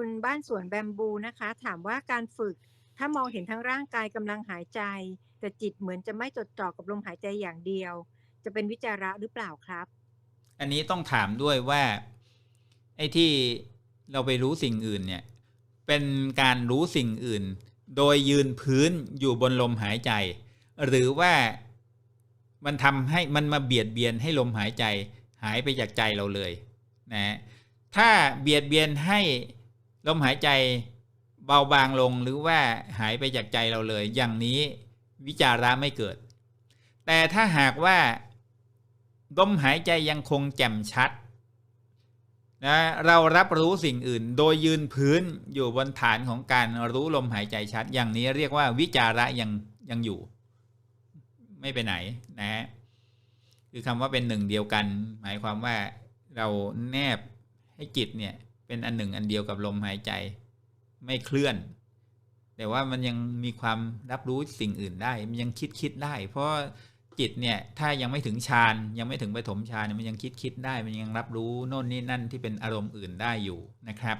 คุณบ้านสวนแบมบูนะคะ ถามว่าการฝึกถ้ามองเห็นทั้งร่างกายกำลังหายใจ แต่จิตเหมือนจะไม่จดจ่อกับลมหายใจอย่างเดียว จะเป็นวิจาระหรือเปล่าครับ อันนี้ต้องถามด้วยว่า ไอ้ที่เราไปรู้สิ่งอื่นเนี่ย เป็นการรู้สิ่งอื่น โดยยืนพื้นอยู่บนลมหายใจ หรือว่ามันทำให้มันมาเบียดเบียนให้ลมหายใจ หายไปจากใจเราเลยนะถ้าเบียดเบียนให้ ลมหายใจเบาบางลงหรือว่าหายไปจากใจเราเลย อย่างนี้วิจาระไม่เกิด แต่ถ้าหากว่าลมหายใจยังคงแจ่มชัดนะเรารับรู้สิ่งอื่นโดยยืนพื้นอยู่บนฐานของการรู้ลมหายใจชัด อย่างนี้เรียกว่าวิจาระยังยังอยู่ ไม่ไปไหนนะฮะคือคำว่าเป็นหนึ่งเดียวกัน หมายความว่าเราแนบให้จิตเนี่ย เป็นอันหนึ่งอันเดียวกับลมหายใจ ไม่เคลื่อน แต่ว่ามันยังมีความรับรู้สิ่งอื่นได้ มันยังคิดคิดได้ เพราะจิตเนี่ยถ้ายังไม่ถึงฌานยังไม่ถึงปฐมฌานมันยังคิดคิดได้ มันยังรับรู้โน่นนี่นั่นที่เป็นอารมณ์อื่นได้อยู่นะครับ